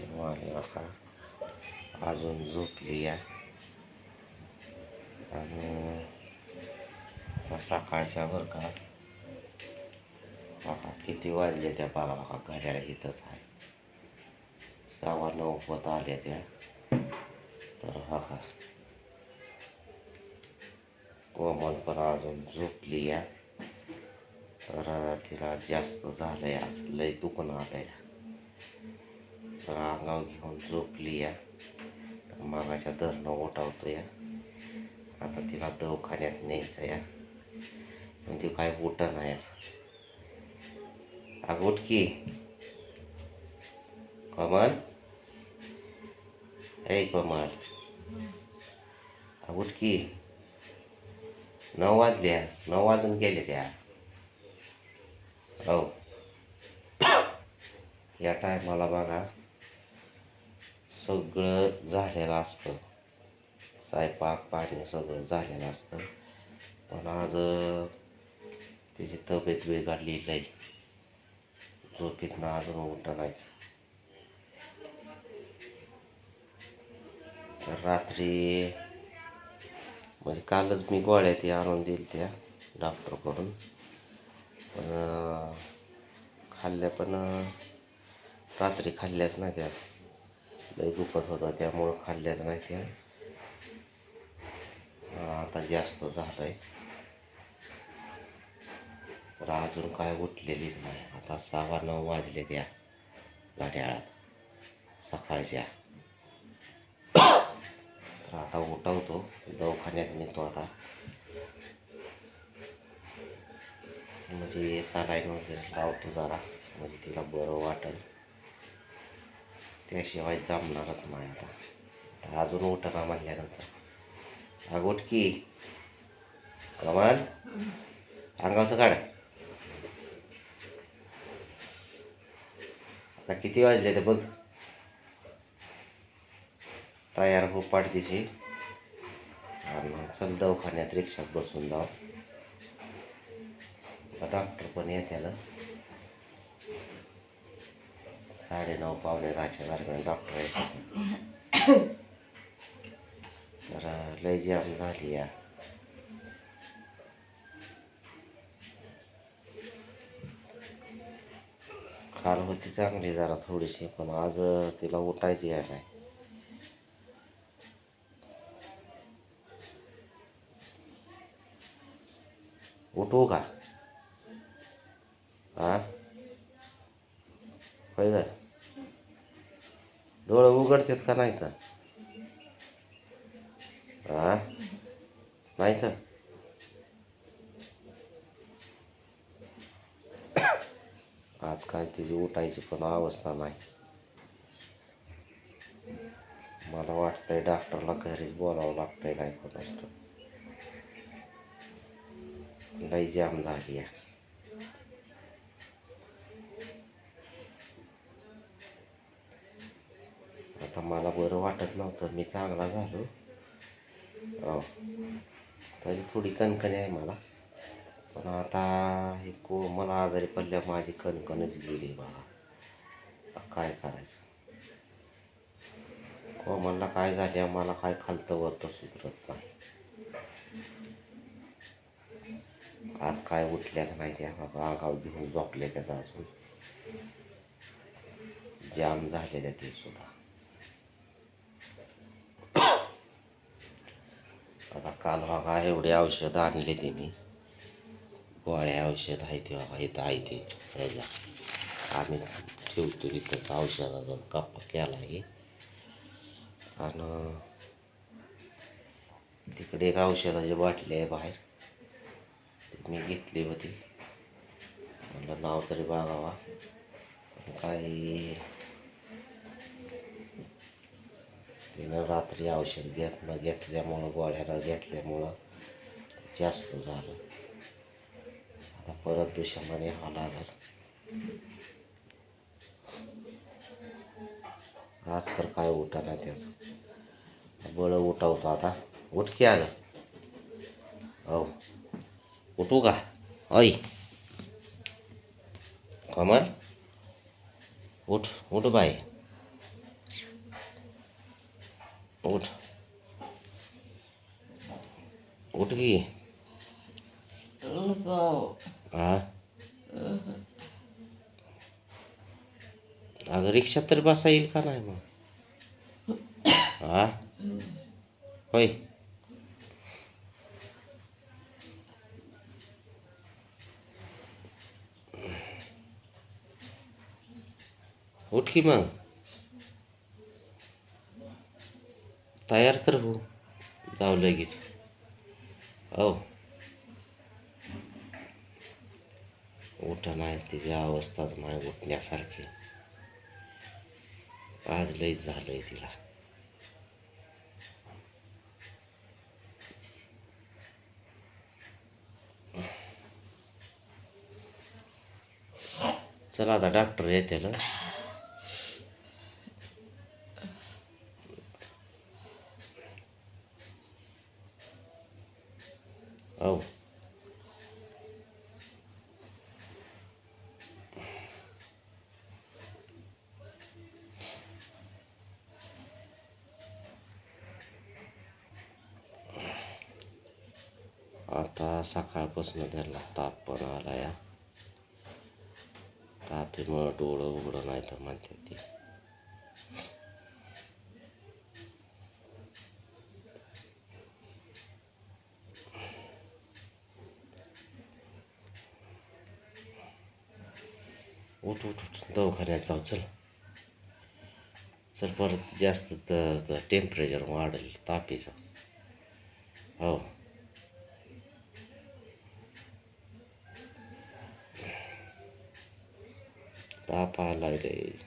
आमची बघा अजून झोपली या आणि आता सकाळच्या बरं का. बघा किती वाजले त्या बघा बघा घड्याळ इथंच आहे. सव्वा नऊ होत आल्या त्या. तर बघा कोमल पण अजून झोपली या तर तिला जास्त झालंय आज लय दुखणं या तर अंगावर घेऊन झोपली या. तर मागाच्या धरणं उठावतो या. आता तिला दवाखान्यात न्यायचं या. पण ती काय उठ नाहीच अग उठकी कमल? ए कमल. अग उठकी नऊ वाजल्या नऊ वाजून गेले त्या. हो या टायमाला बघा. सगळं झालेलं असतं. स्वयंपाक पाणी सगळं झालेलं असतं. पण आज त्याची तब्येत बिघडली नाही झोपेतनं अजून उठं नाहीच तर रात्री म्हणजे कालच मी गोळ्या ते आणून दिल त्या डॉक्टरकडून. पण खाल्ल्या पण रात्री खाल्ल्याच नाही त्या. लई दुखत होतं त्यामुळं खाल्ल्याच नाही ते. आता जास्त झालं आहे तर अजून काय उठलेलीच नाही. आता सहा नऊ वाजले त्या घड्याळात. सकाळच्या तर आता उठवतो. दवाखान्यात नेतो आता. म्हणजे सलाईन वगैरे लावतो जरा. म्हणजे तिला बरं वाटेल. त्याशिवाय जमणारच नाही आता. तर अजून उठका म्हणल्यानंतर. अगं की. कमाल? अंगाचं काढ. आता किती वाजले ते बघ. तयार हो पाठदिशी आणि चल दवाखान्यात रिक्षात बसून जाऊ. डॉक्टर पण येत्याला. साडेनऊ पावणे दहाच्या दरम्यान डॉक्टर येतात तर लय जाम झाली या काल होती चांगली जरा थोडीशी पण आज तिला उठायची आहे नाही उठवू का हा होय का का नाही तर? हा नाही तर? आज काय तिची उठायची पण अवस्था नाही. मला वाटतंय डॉक्टरला घरीच बोलावं लागतंय काय कोणाच लई जाम झाली आहे. आता मला बरं वाटत नव्हतं. मी चांगला झालो. हो तरी थोडी कणकणी आहे मला. पण आता हे को मला आजारी पडल्या माझी कणकणच गेली बाबा काय करायचं? कोमलला काय झाले मला काय खालतं वरतं सुधरत नाही. आज काय उठल्याच नाही त्या बाबा. आगाव घेऊन झोपले त्याचा अजून. जाम झालेल्या ते सुद्धा. आता काल बघा एवढे औषधं आणले ते मी गोळ्या औषध आहे ते बाबा इथं आहे ते त्याच्या आम्ही ठेवतो इथंच औषधाचा कप्पा केला आहे. आणि तिकडे एक औषधाची बाटली आहे बाहेर. मी घेतली होती. म्हणलं नाव तरी बघावा. काही काय तिनं रात्री औषध घेत न घेतल्यामुळं गोळ्याला घेतल्यामुळं जास्त झालं. आता परत दुष्यामध्ये हा लागल. आज तर काय उठा नाही त्याचं. बळं उठावतो आता. उठ की आलं हो. उठू का? ऐ. कमल. उठ उठ बाई. उठ. उठ की. नको हा? अगं रिक्षात तरी बसा येईल का नाही मग? हा? होय. उठ की मग. तयार तर हो जाऊ लगेच. हो उठ नाही तिची अवस्थाच नाही उठण्यासारखी. आज लईच झालंय तिला. चला आता डॉक्टर येते ना हो आता सकाळपासून त्याला ताप पण आला या तापीमुळं डोळं उघडं नाही तर म्हणते ती उठ उठ उठ. दवाखान्यात जाऊ चल. चल परत जास्त टेम्परेचर वाढेल तापीचं. हो. ताप आला रे.